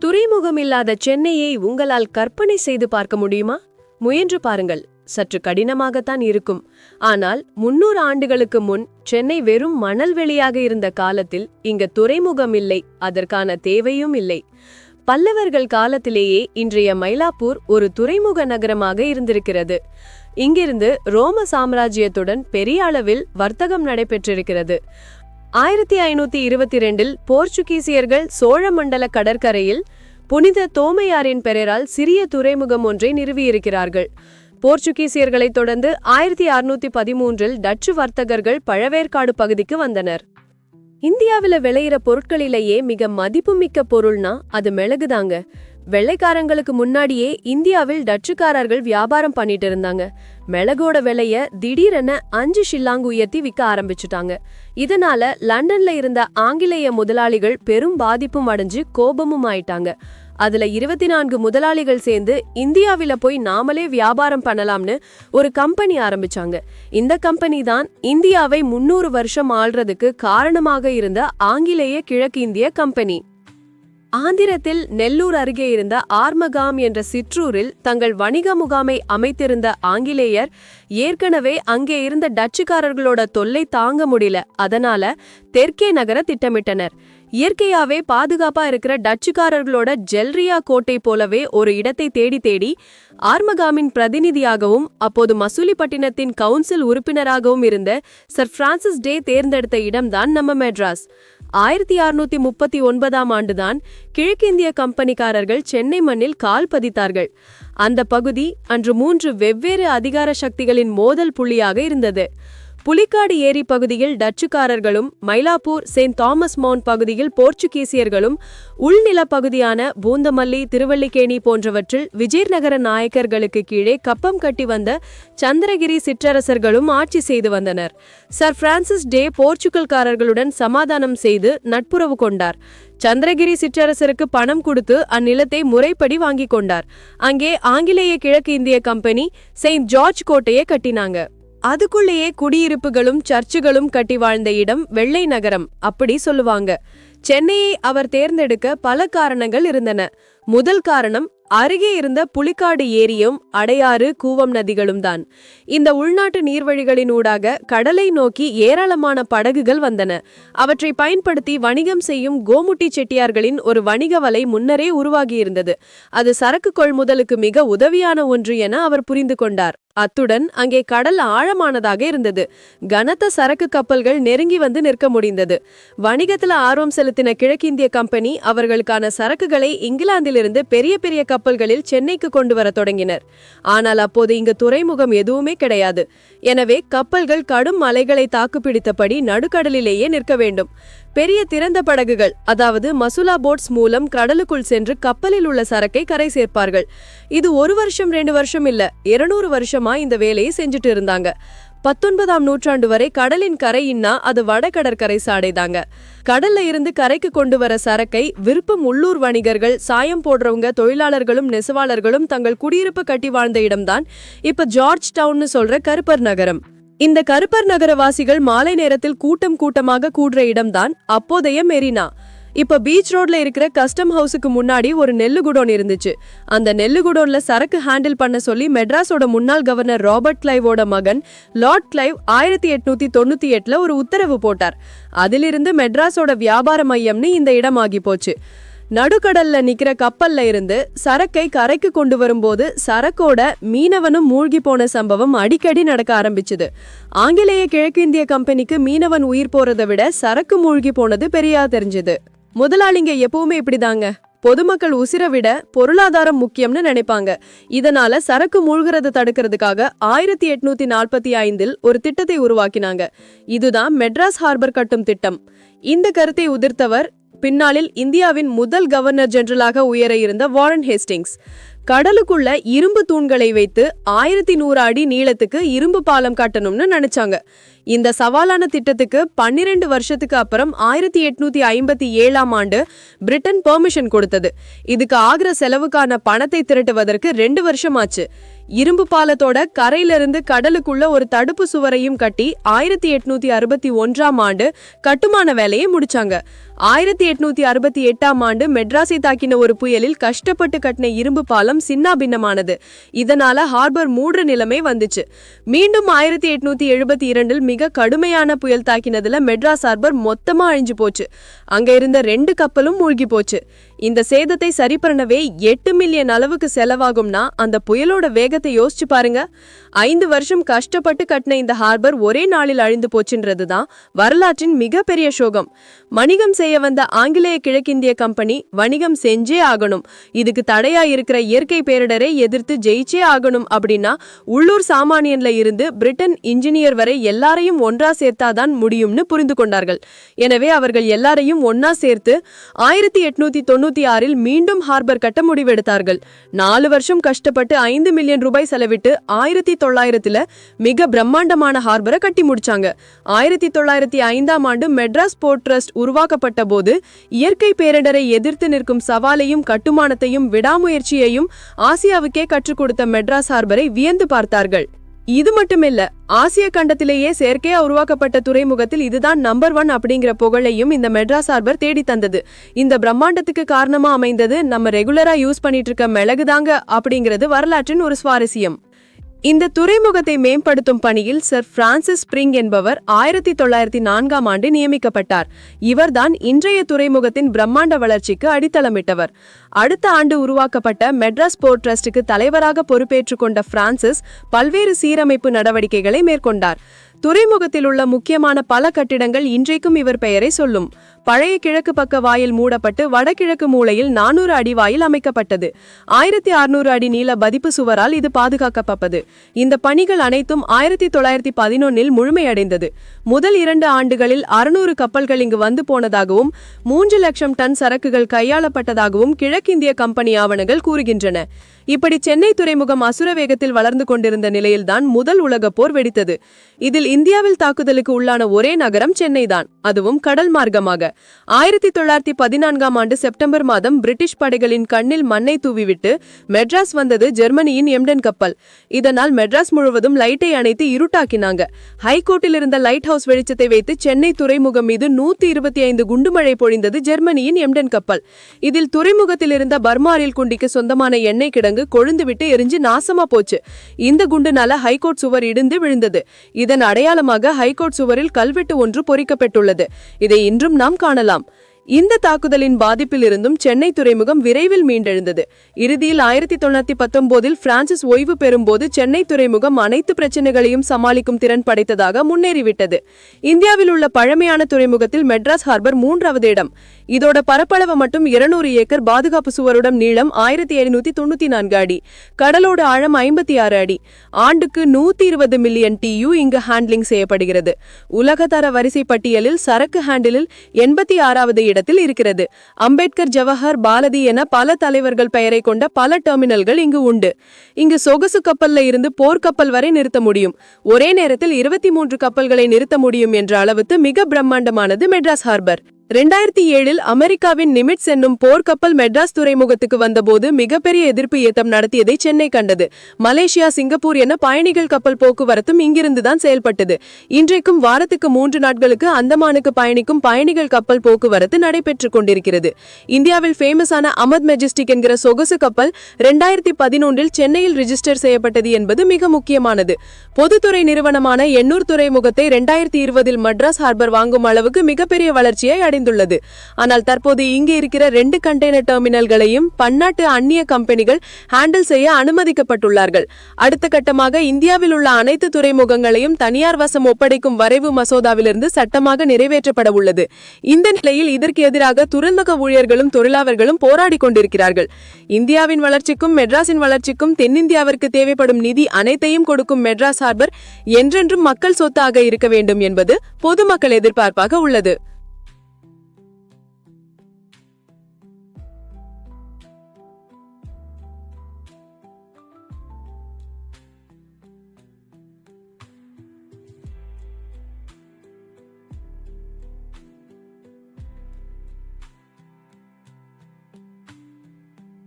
துறைமுகம் இல்லாத சென்னையை உங்களால் கற்பனை செய்து பார்க்க முடியுமா? முயன்று பாருங்கள். சற்று கடினமாகத்தான் இருக்கும். ஆனால் முன்னூறு ஆண்டுகளுக்கு முன் சென்னை வெறும் மணல் வெளியாக இருந்த காலத்தில் இங்க துறைமுகம் இல்லை அதற்கான தேவையும் இல்லை. பல்லவர்கள் காலத்திலேயே இன்றைய மயிலாப்பூர் ஒரு துறைமுக நகரமாக இருந்திருக்கிறது. இங்கிருந்து ரோம சாம்ராஜ்யத்துடன் பெரிய அளவில் வர்த்தகம் நடைபெற்றிருக்கிறது. ஆயிரத்தி ஐநூத்தி இருபத்தி ரெண்டில் போர்ச்சுகீசியர்கள் சோழமண்டல கடற்கரையில் புனித தோமையாரின் பெயரால் சிறிய துறைமுகம் ஒன்றை நிறுவியிருக்கிறார்கள். போர்ச்சுகீசியர்களைத் தொடர்ந்து ஆயிரத்தி அறுநூத்தி பதிமூன்றில் டச்சு வர்த்தகர்கள் பழவேற்காடு பகுதிக்கு வந்தனர். இந்தியாவில விளையிற பொருட்களிலேயே மிக மதிப்புமிக்க பொருள்னா அது மிளகுதாங்க. வெள்ளைக்காரங்களுக்கு முன்னாடியே இந்தியாவில் டச்சுக்காரர்கள் வியாபாரம் பண்ணிட்டு இருந்தாங்க. மிளகோட விலைய திடீரென அஞ்சு ஷில்லாங் உயர்த்தி விற்க ஆரம்பிச்சுட்டாங்க. இதனால லண்டன்ல இருந்த ஆங்கிலேய முதலாளிகள் பெரும் பாதிப்பும் அடைஞ்சு கோபமும் ஆயிட்டாங்க. அதுல இருபத்தி நான்கு முதலாளிகள் சேர்ந்து இந்தியாவில போய் நாமளே வியாபாரம் பண்ணலாம்னு ஒரு கம்பெனி ஆரம்பிச்சாங்க. இந்த கம்பெனி தான் இந்தியாவை முன்னூறு வருஷம் ஆள்றதுக்கு காரணமாக இருந்த ஆங்கிலேய கிழக்கு இந்திய கம்பெனி. ஆந்திரத்தில் நெல்லூர் அருகே இருந்த ஆர்மகாம் என்ற சிற்றூரில் தங்கள் வணிக முகாமை அமைத்திருந்த ஆங்கிலேயர் ஏற்கனவே அங்கே இருந்த டச்சுக்காரர்களோட தொல்லை தாங்க முடியல. அதனால தெற்கே நகர திட்டமிட்டனர். இயற்கையாவே பாதுகாப்பா இருக்கிற டச்சுக்காரர்களோட ஜெல்ரியா கோட்டை போலவே ஒரு இடத்தை தேடி தேடி ஆர்மகாமின் பிரதிநிதியாகவும் அப்போது மசூலிப்பட்டினத்தின் கவுன்சில் உறுப்பினராகவும் இருந்த சர் பிரான்சிஸ் டே தேர்ந்தெடுத்த இடம்தான் நம்ம மெட்ராஸ். ஆயிரத்தி அறுநூத்தி முப்பத்தி ஒன்பதாம் ஆண்டுதான் கிழக்கிந்திய கம்பெனிக்காரர்கள் சென்னை மண்ணில் கால் பதித்தார்கள். அந்த பகுதி அன்று மூன்று வெவ்வேறு அதிகார சக்திகளின் மோதல் புள்ளியாக இருந்தது. புலிக்காடு ஏரி பகுதியில் டச்சுக்காரர்களும் மயிலாப்பூர் செயின்ட் தாமஸ் மவுண்ட் பகுதியில் போர்ச்சுகீசியர்களும் உள்நிலப் பகுதியான பூந்தமல்லி திருவல்லிக்கேணி போன்றவற்றில் விஜயநகர நாயக்கர்களுக்கு கீழே கப்பம் கட்டி வந்த சந்திரகிரி சிற்றரசர்களும் ஆட்சி செய்து வந்தனர். சர் பிரான்சிஸ் டே போர்ச்சுகல்காரர்களுடன் சமாதானம் செய்து நட்புறவு கொண்டார். சந்திரகிரி சிற்றரசருக்கு பணம் கொடுத்து அந்நிலத்தை முறைப்படி வாங்கிக் கொண்டார். அங்கே ஆங்கிலேய கிழக்கு இந்திய கம்பெனி செயின்ட் ஜார்ஜ் கோட்டையை கட்டினாங்க. அதுக்குள்ளேயே குடியிருப்புகளும் சர்ச்சுகளும் கட்டி வாழ்ந்த இடம் வெள்ளை நகரம் அப்படி சொல்லுவாங்க. சென்னையை அவர் தேர்ந்தெடுக்க பல காரணங்கள் இருந்தன. முதல் காரணம் அருகே இருந்த புலிக்காடு ஏரியும் அடையாறு கூவம் நதிகளும் தான். இந்த உள்நாட்டு நீர்வழிகளின் ஊடாக கடலை நோக்கி ஏராளமான படகுகள் வந்தன. அவற்றை பயன்படுத்தி வணிகம் செய்யும் கோமுட்டி செட்டியார்களின் ஒரு வணிக வலை முன்னரே உருவாகியிருந்தது. அது சரக்கு கொள்முதலுக்கு மிக உதவியான ஒன்று என அவர் புரிந்து கொண்டார். அத்துடன் அங்கே கடல் ஆழமானதாக இருந்தது. கனத்த சரக்கு கப்பல்கள் நெருங்கி வந்து நிற்க முடிந்தது. வணிகத்துல ஆர்வம் செலுத்தின கிழக்கிந்திய கம்பெனி அவர்களுக்கான சரக்குகளை இங்கிலாந்திலிருந்து பெரிய பெரிய கப்பல்களில் சென்னைக்கு கொண்டு வர தொடங்கினர். ஆனால் அப்போது இங்கு துறைமுகம் எதுவுமே கிடையாது. எனவே கப்பல்கள் கடும் மலைகளை தாக்குப்பிடித்தபடி நடுக்கடலிலேயே நிற்க வேண்டும். பெரிய திறந்த படகுகள் அதாவது மசுலா போட்ஸ் மூலம் கடலுக்குள் சென்று கப்பலில் உள்ள சரக்கை கரை சேர்ப்பார்கள். இது ஒரு வருஷம் ரெண்டு வருஷம் இல்ல இருநூறு வருஷமா இந்த வேலையை செஞ்சுட்டு இருந்தாங்க. பத்தொன்பதாம் நூற்றாண்டு வரை கடலின் கரையின்னா அது வடகடற்கரை சாடைதாங்க. கடல்ல இருந்து கரைக்கு கொண்டு வர சரக்கை விருப்பம் உள்ளூர் வணிகர்கள் சாயம் போடுறவங்க தொழிலாளர்களும் நெசவாளர்களும் தங்கள் குடியிருப்பு கட்டி வாழ்ந்த இடம்தான். இப்ப ஜார்ஜ் டவுன்னு சொல்ற கருப்பர் நகரம். இந்த கருப்பர் நகரவாசிகள் மாலை நேரத்தில் கூட்டம் கூட்டமாக கூடுற இடம்தான் அப்போதைய மெரினா. இப்ப பீச் ரோட்ல இருக்கிற கஸ்டம் ஹவுஸுக்கு முன்னாடி ஒரு நெல்லு குடோன் இருந்துச்சு. அந்த நெல்லு குடோன்ல சரக்கு ஹேண்டில் பண்ண சொல்லி மெட்ராஸோட முன்னாள் கவர்னர் ராபர்ட் கிளைவோட மகன் லார்ட் கிளைவ் ஆயிரத்தி எட்நூத்தி தொண்ணூத்தி எட்டுல ஒரு உத்தரவு போட்டார். அதிலிருந்து மெட்ராஸோட வியாபார மையம்னு இந்த இடம் ஆகி போச்சு. நடுக்கடல்ல நிக்கிற கப்பல்ல இருந்து சரக்கை கரைக்கு கொண்டு வரும்போது சரக்கோட மீனவனும் மூழ்கி போன சம்பவம் அடிக்கடி நடக்க ஆரம்பிச்சது. ஆங்கிலேய கிழக்கிந்திய கம்பெனிக்கு மீனவன் உயிர் போறதை விட சரக்கு மூழ்கி போனது பெரியா தெரிஞ்சது. முதலாளிங்க எப்பவுமே இப்படிதாங்க. பொதுமக்கள் உசிரை விட பொருளாதாரம் முக்கியம்னு நினைப்பாங்க. இதனால சரக்கு மூழ்கிறத தடுக்கிறதுக்காக ஆயிரத்தி எட்நூத்தி நாற்பத்தி ஐந்தில் ஒரு திட்டத்தை உருவாக்கினாங்க. இதுதான் மெட்ராஸ் ஹார்பர் கட்டும் திட்டம். இந்த கருத்தை உதிர்த்தவர் பின்னாளில் இந்தியாவின் முதல் கவர்னர் ஜெனரலாக உயர இருந்த வாரன் ஹேஸ்டிங்ஸ். கடலுக்குள்ள இரும்பு தூண்களை வைத்து ஆயிரத்தி நூறு அடி நீளத்துக்கு இரும்பு பாலம் கட்டணும்னு நினைச்சாங்க. இந்த சவாலான திட்டத்துக்கு பன்னிரண்டு வருஷத்துக்கு அப்புறம் ஆயிரத்தி எட்நூத்தி ஐம்பத்தி ஏழாம் ஆண்டு பிரிட்டன் பெர்மிஷன் கொடுத்தது. இதுக்கு ஆகிற செலவுக்கான பணத்தை திரட்டுவதற்கு ரெண்டு வருஷம் ஆச்சு இரும்பு பாலத்தோட கரையிலிருந்து கடலுக்குள்ள ஒரு தடுப்பு சுவரையும் கட்டி ஆயிரத்தி எட்நூத்தி அறுபத்தி ஒன்றாம் ஆண்டு கட்டுமான வேலையை முடிச்சாங்க. ஆயிரத்தி எட்நூத்தி அறுபத்தி எட்டாம் ஆண்டு மெட்ராஸை தாக்கின ஒரு புயலில் கஷ்டப்பட்டு கட்டின இரும்பு பாலம் சின்னாபின்னமானது. இதனால ஹார்பர் மூடுற நிலைமை வந்துச்சு. மீண்டும் ஆயிரத்தி எட்நூத்தி எழுபத்தி இரண்டில் மிக கடுமையான புயல் தாக்கினதுல மெட்ராஸ் ஹார்பர் மொத்தமா அழிஞ்சு போச்சு. அங்க இருந்த ரெண்டு கப்பலும் மூழ்கி போச்சு. இந்த சேதத்தை சரி பண்ணவே எட்டு மில்லியன் அளவுக்கு செலவாகும்னா அந்த புயலோட வேகத்தை யோசிச்சு பாருங்க. ஐந்து வருஷம் கஷ்டப்பட்டு கட்டின இந்த ஹார்பர் ஒரே நாளில் அழிந்து போச்சுன்றது தான் வரலாற்றின் மிகப்பெரிய சோகம். வணிகம் செய்ய வந்த ஆங்கிலேய கிழக்கிந்திய கம்பெனி வணிகம் செஞ்சே ஆகணும். இதுக்கு தடையா இருக்கிற இயற்கை பேரிடரை எதிர்த்து ஜெயிச்சே ஆகணும் அப்படின்னா உள்ளூர் சாமானியன்ல இருந்து பிரிட்டன் இன்ஜினியர் வரை எல்லாரையும் ஒன்றா சேர்த்தாதான் முடியும்னு புரிந்து கொண்டார்கள். எனவே அவர்கள் எல்லாரையும் ஒன்னா சேர்த்து ஆயிரத்தி எட்நூத்தி தொண்ணூத்தி ஆறில் மீண்டும் ஹார்பர் கட்ட முடிவெடுத்தார்கள். நாலு வருஷம் கஷ்டப்பட்டு ஐந்து மில்லியன் ரூபாய் செலவிட்டு ஆயிரத்தி தொள்ளாயிரத்துல மிக பிரம்மாண்டமான ஹார்பரை கட்டி முடிச்சாங்க. ஆயிரத்தி தொள்ளாயிரத்தி ஐந்தாம் ஆண்டு மெட்ராஸ் போர்ட் ட்ரஸ்ட் உருவாக்கப்பட்ட போது இயற்கை பேரிடரை எதிர்த்து நிற்கும் சவாலையும் கட்டுமானத்தையும் விடாமுயற்சியையும் ஆசியாவுக்கே கற்றுக் கொடுத்த மெட்ராஸ் ஹார்பரை வியந்து பார்த்தார்கள். இது மட்டுமில்ல ஆசிய கண்டத்திலேயே செயற்கையா உருவாக்கப்பட்ட துறைமுகத்தில் இதுதான் நம்பர் ஒன் அப்படிங்கிற புகழையும் இந்த மெட்ராஸ் ஹார்பர் தேடி தந்தது. இந்த பிரம்மாண்டத்துக்கு காரணமா அமைந்தது நம்ம ரெகுலரா யூஸ் பண்ணிட்டு இருக்க மிளகுதாங்க அப்படிங்கிறது வரலாற்றின் ஒரு சுவாரஸ்யம். இந்த துறைமுகத்தை மேம்படுத்தும் பணியில் சர் பிரான்சிஸ் ஸ்பிரிங் என்பவர் ஆயிரத்தி தொள்ளாயிரத்தி நான்காம் ஆண்டு நியமிக்கப்பட்டார். இவர்தான் இன்றைய துறைமுகத்தின் பிரம்மாண்ட வளர்ச்சிக்கு அடித்தளமிட்டவர். அடுத்த ஆண்டு உருவாக்கப்பட்ட மெட்ராஸ் போர்ட் ட்ரஸ்டுக்கு தலைவராக பொறுப்பேற்றுக் கொண்ட பிரான்சிஸ் பல்வேறு சீரமைப்பு நடவடிக்கைகளை மேற்கொண்டார். துறைமுகத்தில் உள்ள முக்கியமான பல கட்டிடங்கள் இன்றைக்கும் இவர் பெயரை சொல்லும். பழைய கிழக்கு பக்க வாயில் மூடப்பட்டு வடகிழக்கு மூலையில் நானூறு அடி வாயில் அமைக்கப்பட்டது. ஆயிரத்தி அறுநூறு அடி நீள பதிப்பு சுவரால் இது பாதுகாக்கப்பட்டது. இந்த பணிகள் அனைத்தும் ஆயிரத்தி தொள்ளாயிரத்தி பதினொன்னில் முழுமையடைந்தது. முதல் இரண்டு ஆண்டுகளில் அறுநூறு கப்பல்கள் இங்கு வந்து போனதாகவும் மூன்று லட்சம் டன் சரக்குகள் கையாளப்பட்டதாகவும் கிழக்கிந்திய கம்பெனி ஆவணங்கள் கூறுகின்றன. இப்படி சென்னை துறைமுகம் அசுர வேகத்தில் வளர்ந்து கொண்டிருந்த நிலையில்தான் முதல் உலகப் போர் வெடித்தது. இதில் இந்தியாவில் தாக்குதலுக்கு உள்ளான ஒரே நகரம் சென்னை தான் அதுவும் கடல் மார்க்கமாக. ஆயிரத்தி தொள்ளாயிரத்தி பதினான்காம் ஆண்டு செப்டம்பர் மாதம் பிரிட்டிஷ் படைகளின் கண்ணில் மண்ணை தூவிவிட்டு மெட்ராஸ் வந்தது ஜெர்மனியின் எம்டன் கப்பல். இதனால் மெட்ராஸ் முழுவதும் லைட்டை அணைத்து இருட்டாக்கினாங்க. ஹைகோர்ட்டில் இருந்த லைட் ஹவுஸ் வெளிச்சத்தை வைத்து சென்னை துறைமுகம் மீது நூத்தி இருபத்தி ஐந்து குண்டுமழை பொழிந்தது ஜெர்மனியின் எம்டன் கப்பல். இதில் துறைமுகத்தில் இருந்த பர்மாரில் குண்டிக்கு சொந்தமான எண்ணெய் கிடங்கு கொழுந்துவிட்டு எரிஞ்சு நாசமா போச்சு. இந்த குண்டுனால ஹைகோர்ட் சுவர் இடிந்து விழுந்தது. இதன் அடையாளமாக ஹைகோர்ட் சுவரில் கல்வெட்டு ஒன்று பொறிக்கப்பட்டுள்ளது. இதை இன்றும் நாம் காணலாம். இந்த தாக்குதலின் பாதிப்பில் இருந்தும் சென்னை துறைமுகம் விரைவில் மீண்டெழுந்தது. இறுதியில் ஆயிரத்தி தொள்ளாயிரத்தி பத்தொன்பதில் பிரான்சிஸ் ஓய்வு பெறும்போது சென்னை துறைமுகம் அனைத்து பிரச்சனைகளையும் சமாளிக்கும் திறன் படைத்ததாக முன்னேறிவிட்டது. இந்தியாவில் உள்ள பழமையான துறைமுகத்தில் மெட்ராஸ் ஹார்பர் மூன்றாவது இடம். இதோட பரப்பளவு மட்டும் இருநூறு ஏக்கர் பாதுகாப்பு சுவருடன் நீளம் ஆயிரத்தி எழுநூத்தி தொண்ணூத்தி நான்கு அடி. கடலோட ஆழம் ஐம்பத்தி ஆறு அடி. ஆண்டுக்கு நூத்தி இருபது மில்லியன் டியூ இங்கு ஹேண்ட்லிங் செய்யப்படுகிறது. உலகதர வரிசை பட்டியலில் சரக்கு ஹேண்டிலில் எண்பத்தி ஆறாவது இடத்தில் இருக்கிறது. அம்பேத்கர் ஜவஹர் பாலதி என பல தலைவர்கள் பெயரை கொண்ட பல டெர்மினல்கள் இங்கு உண்டு. இங்கு சொகுசு கப்பல்ல இருந்து போர்க்கப்பல் வரை நிறுத்த முடியும். ஒரே நேரத்தில் இருபத்தி மூன்று கப்பல்களை நிறுத்த முடியும் என்ற அளவுக்கு மிக பிரம்மாண்டமானது மெட்ராஸ் ஹார்பர். ரெண்டாயிரத்தி ஏழில் அமெரிக்காவின் நிமிட்ஸ் என்னும் போர்க்கப்பல் மெட்ராஸ் துறைமுகத்துக்கு வந்தபோது மிகப்பெரிய எதிர்ப்பு ஏத்தம் நடத்தியதை சென்னை கண்டது. மலேசியா சிங்கப்பூர் என பயணிகள் கப்பல் போக்குவரத்தும் இங்கிருந்துதான் செயல்பட்டது. இன்றைக்கும் வாரத்துக்கு மூன்று நாட்களுக்கு அந்தமானுக்கு பயணிக்கும் பயணிகள் கப்பல் போக்குவரத்து நடைபெற்றுக் கொண்டிருக்கிறது. இந்தியாவில் ஃபேமஸான அமத் மெஜிஸ்டிக் என்கிற சொகுசு கப்பல் ரெண்டாயிரத்தி பதினொன்றில் சென்னையில் ரிஜிஸ்டர் செய்யப்பட்டது என்பது மிக முக்கியமானது. பொதுத்துறை நிறுவனமான எண்ணூர் துறைமுகத்தை ரெண்டாயிரத்தி இருபதில் மட்ராஸ் ஹார்பர் வாங்கும் அளவுக்கு மிகப்பெரிய வளர்ச்சியை அடைந்துள்ளது. ஆனால் தற்போது இங்கு இருக்கிற ரெண்டு கண்டெய்னர் டெர்மினல்களையும் பன்னாட்டு அந்நிய கம்பெனிகள் ஹேண்டில் செய்ய அனுமதிக்கப்பட்டுள்ளார்கள். அடுத்த கட்டமாக இந்தியாவில் உள்ள அனைத்து துறைமுகங்களையும் தனியார் வசம் ஒப்படைக்கும் வரைவு மசோதாவிலிருந்து சட்டமாக நிறைவேற்றப்பட உள்ளது. இந்த நிலையில் இதற்கு எதிராக துறைமுக ஊழியர்களும் தொழிலாளர்களும் போராடி கொண்டிருக்கிறார்கள். இந்தியாவின் வளர்ச்சிக்கும் மெட்ராஸின் வளர்ச்சிக்கும் தென்னிந்தியாவிற்கு தேவைப்படும் நிதி அனைத்தையும் கொடுக்கும் மெட்ராஸ் ஹார்பர் என்றென்றும் மக்கள் சொத்தாக இருக்க வேண்டும் என்பது பொதுமக்கள் எதிர்பார்ப்பாக உள்ளது.